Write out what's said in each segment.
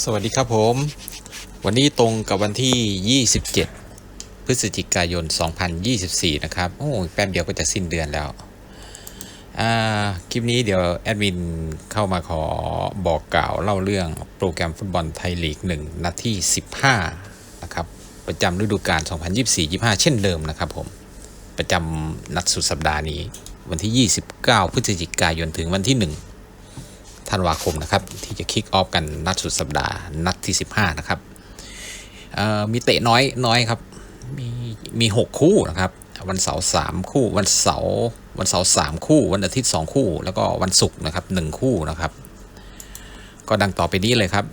สวัสดีครับผม วันนี้ตรงกับวันที่ 27 พฤศจิกายน 2024 นะครับ โอ้แป๊บเดียวก็จะสิ้นเดือนแล้ว อ่า คลิปนี้เดี๋ยวแอดมินเข้ามาขอบอกกล่าวเล่าเรื่องโปรแกรมฟุตบอลไทยลีก 1 นัดที่ 15 นะครับ ประจำฤดูกาล 2024-25 เช่นเดิมนะครับผม ประจำนัดสุดสัปดาห์นี้ วันที่ 29 พฤศจิกายนถึงวันที่ 1 ธันวาคมนะครับ ที่จะคิกออฟกันนัดสุดสัปดาห์ นัดที่ 15 นะครับมีเตะน้อยน้อยครับ มีมี6คู่นะครับ วันเสาร์3คู่วันเสาร์วันเสาร์3คู่ วันอาทิตย์2คู่ แล้วก็วันศุกร์นะครับ1คู่นะครับ ก็ดังต่อไปนี้เลยครับ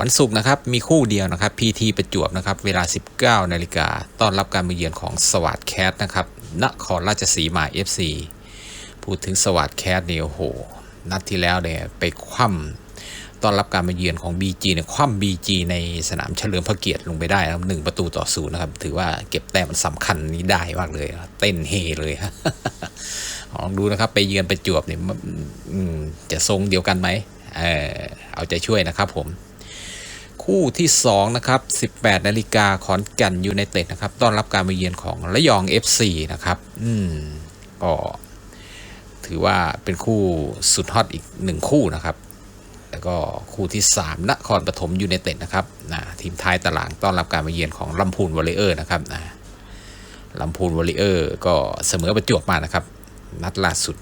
วันศุกร์นะครับมีคู่เดียวนะครับ PT ประจวบนะครับ เวลา 19นาฬิกาต้อนรับการมาเยือนของสวัสดแคทนะครับนครราชสีมา FC พูดถึงสวัสดแคทเนี่โอ้โห นัดที่แล้วเนี่ยไปคว่ำต้อนรับการมาเยือนของ BG เนี่ยคว่ำ BG ในสนามเฉลิมพระเกียรติลงไปได้นะครับหนึ่งประตูต่อศูนย์นะครับ ถือว่าเก็บแต้มมันสำคัญนี้ได้มากเลย เต้นเฮเลยฮะลองดูนะครับ ไปเยือนประจวบเนี่ยจะทรงเดียวกันไหมเออเอาใจช่วยนะครับผมคู่ที่ 2 นะครับ 18 นาฬิกาขอนแก่นยูไนเต็ดนะครับ ต้อนรับการมาเยือนของระยอง FC นะครับ อืมก็ ถือว่าเป็นคู่สุดฮอตอีกหนึ่งคู่นะครับ แล้วก็คู่ที่ 3นครปฐมยูไนเต็ดนะครับนะทีมท้ายตารางต้อนรับการมาเยือนของลำพูนวอลเลเยอร์นะครับนะลำพูนวอลเลเยอร์ก็เสมอประจวบมานะครับ นัดล่าสุด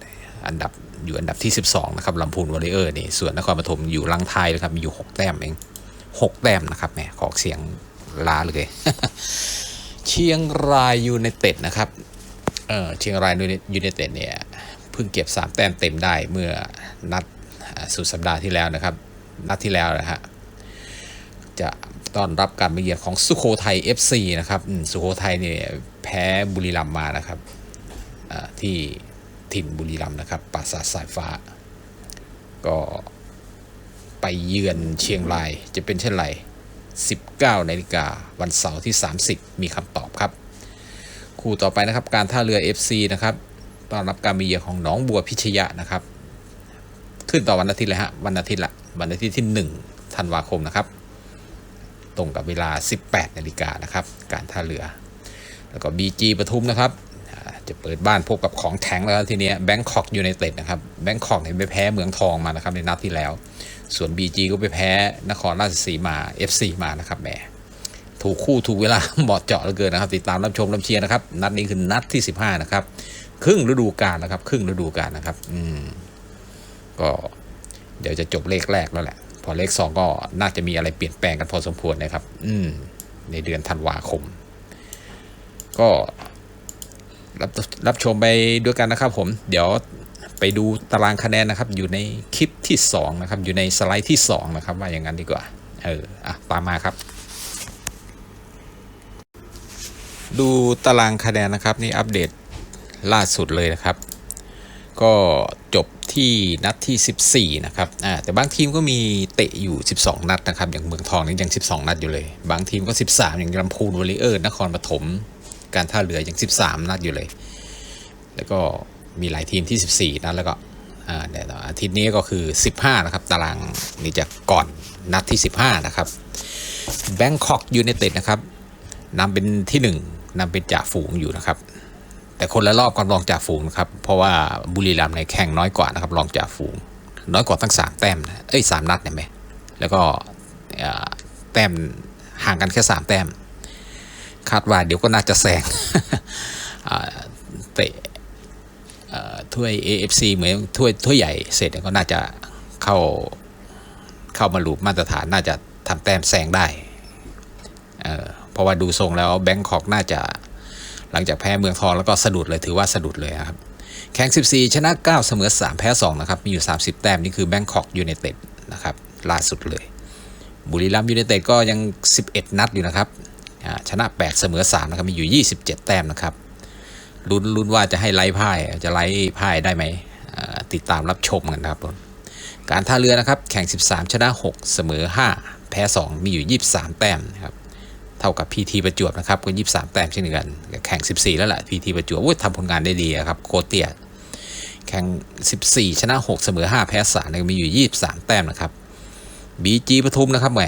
อันดับอยู่อันดับที่ 12 นะครับลำพูนวอลเลเยอร์นี่ส่วนนครปฐมอยู่ลังท้ายนะครับมีอยู่ 6 แต้มเอง 6 แต้มนะครับแหมขอเสียงล้าเลยเชียงรายยูไนเต็ดนะครับเออเชียงรายยูไนเต็ดเนี่ย พิ่งเก็บ 3 แต้มเต็มได้เมื่อนัดสุดสัปดาห์ที่แล้วนะครับ นัดที่แล้วนะฮะจะต้อนรับการมาเยือนของสุโขทัย FC นะครับสุโขทัยเนี่ยแพ้บุรีรัมย์มานะครับที่ถิ่นบุรีรัมย์นะครับปราสาทสายฟ้า ก็ไปเยือนเชียงรายจะเป็นเช่นไร 19นาฬิกาวันเสาร์ที่ 30 มีคำตอบครับ คู่ต่อไปนะครับการท่าเรือ FC นะครับ ต้อนรับการมาเยือนของหนองบัวพิชยะนะครับ ขึ้นต่อวันอาทิตย์เลยฮะวันอาทิตย์ละวันอาทิตย์ที่ 1 ธันวาคมนะครับ ตรงกับเวลา 18นาฬิกานะครับ การท่าเรือ แล้วก็ BG ปทุมนะครับจะเปิดบ้านพบกับของแข็งแล้วทีนี้แบงคอกยูไนเต็ดนะครับแบงคอกเนี่ยไปแพ้เมืองทองมานะครับในนัดที่แล้ว ส่วน BG ก็ไปแพ้นครราชสีมา FC มานะครับแหมถูกคู่ถูกเวลาเหมาะเจาะเหลือเกินนะครับ ติดตามรับชมรับเชียร์นะครับ นัดนี้คือนัดที่ 15 นะครับ ครึ่งฤดูกาลนะครับ ครึ่งฤดูกาลนะครับ อืม ก็ เดี๋ยวจะจบเลขแรกแล้วแหละ พอเลขสองก็น่าจะมีอะไรเปลี่ยนแปลงกันพอสมควรนะครับ อืม ในเดือนธันวาคม ก็รับรับชมไปด้วยกันนะครับ ผม เดี๋ยวไปดูตารางคะแนนนะครับ อยู่ในคลิปที่2นะครับ อยู่ในสไลด์ที่2นะครับ ว่าอย่างนั้นดีกว่า เออ อะ ตามมาครับ ดูตารางคะแนนนะครับ นี่อัปเดต ล่าสุดเลยนะครับ ก็จบที่นัดที่ 14 นะครับอ่าแต่บางทีมก็มีเตะอยู่ 12 นัดนะครับ อย่างเมืองทองนี่ยัง 12 นัดอยู่เลย บางทีมก็ 13 อย่างลำพูนวอลเลเยอร์นครปฐมการท่าเรือยัง 13 นัดอยู่เลย แล้วก็มีหลายทีมที่ 14 นัดแล้วก็อาเดี๋ยวอาทิตย์นี้ก็คือ 15 นะครับ ตารางนี่จะก่อนนัดที่ 15 นะครับแบงคอกยูไนเต็ดนะครับนำเป็นที่ 1นำเป็นจ่าฝูงอยู่นะครับ แต่คนละรอบกับรองจ่าฝูงครับ เพราะว่าบุรีรัมย์ในแข่งน้อยกว่านะครับรองจ่าฝูง น้อยกว่าทั้งสามแต้มนะเอ้ยสามนัดเนี่ยไหมแล้วก็แต้มห่างกันแค่สามแต้ม คาดว่าเดี๋ยวก็น่าจะแซงเตะเอ่อถ้วย AFC เหมือนถ้วยถ้วยใหญ่เสร็จเนี่ยก็น่าจะเข้าเข้ามาหลูปมาตรฐานน่าจะทำแต้มแซงได้เเพราะว่าดูทรงแล้วแบงคอกน่าจะ หลังจากแพ้เมืองทองแล้วก็สะดุดเลยถือว่าสะดุดเลยครับแข่ง 14 ชนะ 9 เสมอ 3 แพ้ 2 นะครับ มีอยู่ 30 แต้ม นี่คือแบงคอกยูไนเต็ดนะครับล่าสุดเลย บุรีรัมยูไนเต็ดก็ยัง 11 นัดอยู่นะครับชนะ 8 เสมอ 3 นะครับ มีอยู่ 27 แต้มนะครับลุ้นลุ้นว่าจะให้ไล่พ่ายจะไล่พ่ายได้ไหมติดตามรับชมกันนะครับการท่าเรือนะครับ แข่ง 13 ชนะ 6 เสมอ 5 แพ้ 2 มีอยู่ 23 แต้มนะครับ เท่ากับ PT ประจวบนะครับก็23แต้มเช่นเดียวกัน แข่ง 14 แล้วแหละ PT ประจวบทำผลงานได้ดีครับโคตเตียแข่ง 14 ชนะ 6 เสมอ 5 แพ้3เนี่ยมีอยู่ 23 แต้มนะครับบีจีปทุมนะครับแหม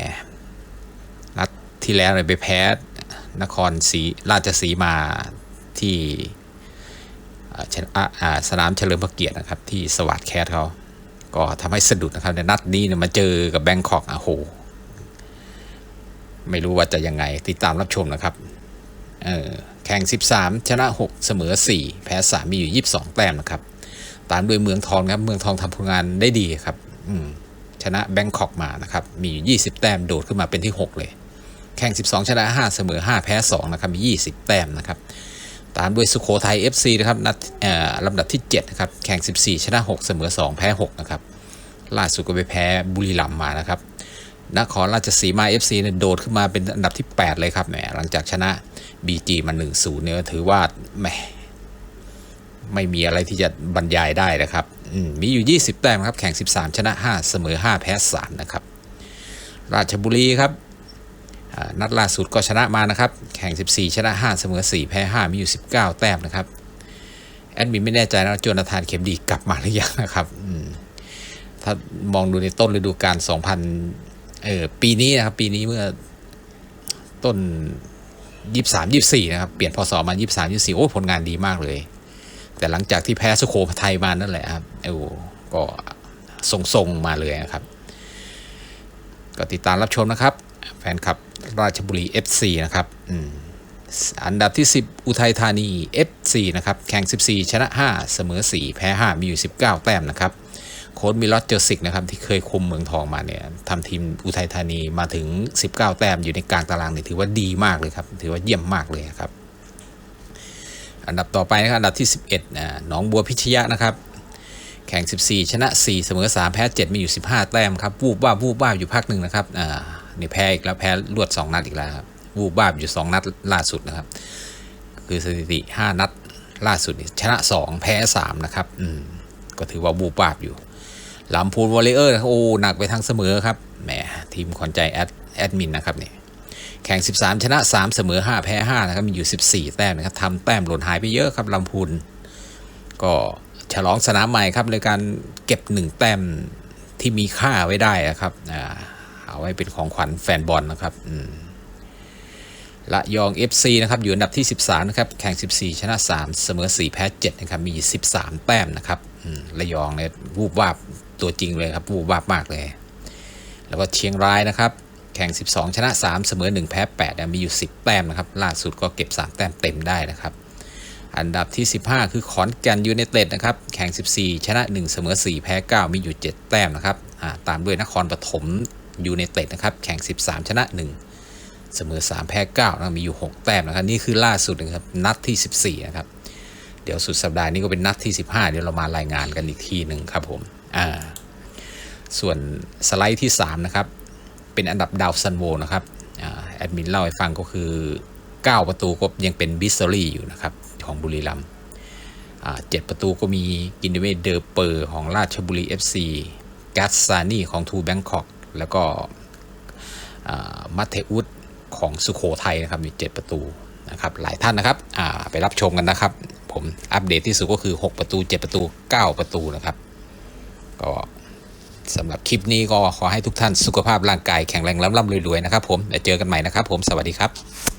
นัดที่แล้วเลยไปแพ้นครศรีราชสีมาที่สนามเฉลิมพระเกียรตินะครับที่สวัสดแคสเขาก็ทำให้สะดุดนะครับในนัดนี้เนี่ยมาเจอกับแบงคอกอะโห ไม่รู้ว่าจะยังไงติดตามรับชมนะครับเออแข่ง 13 ชนะ 6 เสมอ 4 แพ้ 3 มีอยู่ 22 แต้มนะครับ ตามด้วยเมืองทองครับ เมืองทองทำผลงานได้ดีครับชนะแบงคอกมานะครับ มีอยู่20 แต้มโดดขึ้นมาเป็นที่ 6 เลย แข่ง 12 ชนะ 5 เสมอ 5 แพ้ 2 นะครับ มี 20 แต้มนะครับ ตามด้วยสุโขทัย FC นะครับนัดลำดับที่ 7 นะครับ แข่ง 14 ชนะ 6 เสมอ 2 แพ้ 6 นะครับ ล่าสุดก็ไปแพ้บุรีรัมย์มานะครับ นครราชสีมา FC เนี่ยโดดขึ้นมาเป็นอันดับที่ 8 เลยครับแหมหลังจากชนะ BG มา 1-0 เนี่ยถือว่าแหมไม่มีอะไรที่จะบรรยายได้นะครับมมีอยู่ 20 แต้มครับ แข่ง 13 ชนะ 5 เสมอ 5 แพ้ 3 นะครับ ราชบุรีครับนัดล่าสุดก็ชนะมานะครับ แข่ง 14 ชนะ 5 เสมอ 4 แพ้ 5 มีอยู่ 19 แต้มนะครับ แอดมินไม่แน่ใจนะจนาธานเข็มดีกลับมาหรือยังนะครับถ้ามองดูในต้นฤดูกาล2000 เออปีนี้นะครับ ปีนี้เมื่อต้นยี่สามยี่สี่นะครับ เปลี่ยนพศมายี่สามยี่สี่โอ้ผลงานดีมากเลย แต่หลังจากที่แพ้สุโขทัยมานั่นแหละครับโอ้ก็ทรงๆมาเลยนะครับ ก็ติดตามรับชมนะครับ แฟนคลับราชบุรี FC นะครับอันดับที่ 10 อุทัยธานี FC นะครับ แข่ง 14 ชนะ 5 เสมอ 4 แพ้ 5 มีอยู่ 19 แต้มนะครับ โค้ดมิลอตเจอร์สิกนะครับที่เคยคุมเมืองทองมาเนี่ยทำทีมอุทัยธานีมาถึง 19 แต้มอยู่ในกลางตารางเนี่ยถือว่าดีมากเลยครับ ถือว่าเยี่ยมมากเลยครับ อันดับต่อไปนะครับอันดับที่ 11อ่าหนองบัวพิชยะนะครับ แข่ง 14 ชนะ 4 เสมอ 3 แพ้ 7 มีอยู่ 15 แต้มครับวูบว่าบวูบว่าอยู่พักหนึ่งนะครับอ่านี่แพ้อีกแล้วแพ้รวด 2 นัดอีกแล้วครับวูบว่าอยู่ 2 นัดล่าสุดนะครับ คือสถิติ 5 นัดล่าสุดชนะ 2 แพ้ 3 นะครับ อืม ก็ถือว่าวูบว่าบอยู่ ลำพูนวอลเลเยอร์โอ้หนักไปทางเสมอครับแหมทีมขวัญใจแอดแอดมินนะครับนี่แข่ง 13 ชนะ 3 เสมอ 5 แพ้ 5 นะครับ มีอยู่ 14 แต้มนะครับทำแต้มหล่นหายไปเยอะครับลำพูนก็ฉลองสนามใหม่ครับในการเก็บ 1 แต้มที่มีค่าไว้ได้นะครับเอาไว้เป็นของขวัญแฟนบอลนะครับละยอง FC นะครับ อยู่อันดับที่ 13 นะครับ แข่ง 14 ชนะ 3 เสมอ 4 แพ้ 7 นะครับ มี 13 แต้มนะครับอืมระยองเนี่ยวูบวาบ ตัวจริงเลยครับวูบวาบมากเลย แล้วก็เชียงรายนะครับ แข่ง 12 ชนะ 3 เสมอ 1 แพ้8มีอยู่ 10 แต้มนะครับ ล่าสุดก็เก็บ 3 แต้มเต็มได้นะครับ อันดับที่ 15 คือขอนแก่นยูไนเต็ดนะครับ แข่ง 14 ชนะ 1 เสมอ 4 แพ้ 9 มีอยู่ 7 แต้มนะครับ ตามด้วยนครปฐมยูไนเต็ดนะครับ แข่ง 13 ชนะ 1 เสมอ 3 แพ้9นะมีอยู่ 6 แต้มนะครับ นี่คือล่าสุดนะครับ นัดที่ 14 นะครับเดี๋ยวสุดสัปดาห์นี้ก็เป็นนัดที่ 15 เดี๋ยวเรามารายงานกันอีกทีหนึ่งครับผม อ่าส่วนสไลด์ที่ 3 นะครับ เป็นอันดับดาวซันโวนะครับอแอดมินเล่าให้ฟังก็คือ 9 ประตูก็ยังเป็นบิสเซอรี่อยู่นะครับ ของบุรีรัมย์เจ็ดประตูก็มีกินเดเวเดอร์เปอร์ของราชบุรี FC กัสซานี่ของทูแบงคอกแล้วก็มัตเทอุสของสุโขทัยนะครับมี7ประตูนะครับหลายท่านนะครับไปรับชมกันนะครับ ผมอัปเดตที่สุดก็คือ 6 ประตู 7 ประตู 9 ประตูนะครับ ก็สำหรับคลิปนี้ก็ขอให้ทุกท่านสุขภาพร่างกายแข็งแรงร่ำร่ำรวยๆนะครับผมเดี๋ยวเจอกันใหม่นะครับผมสวัสดีครับ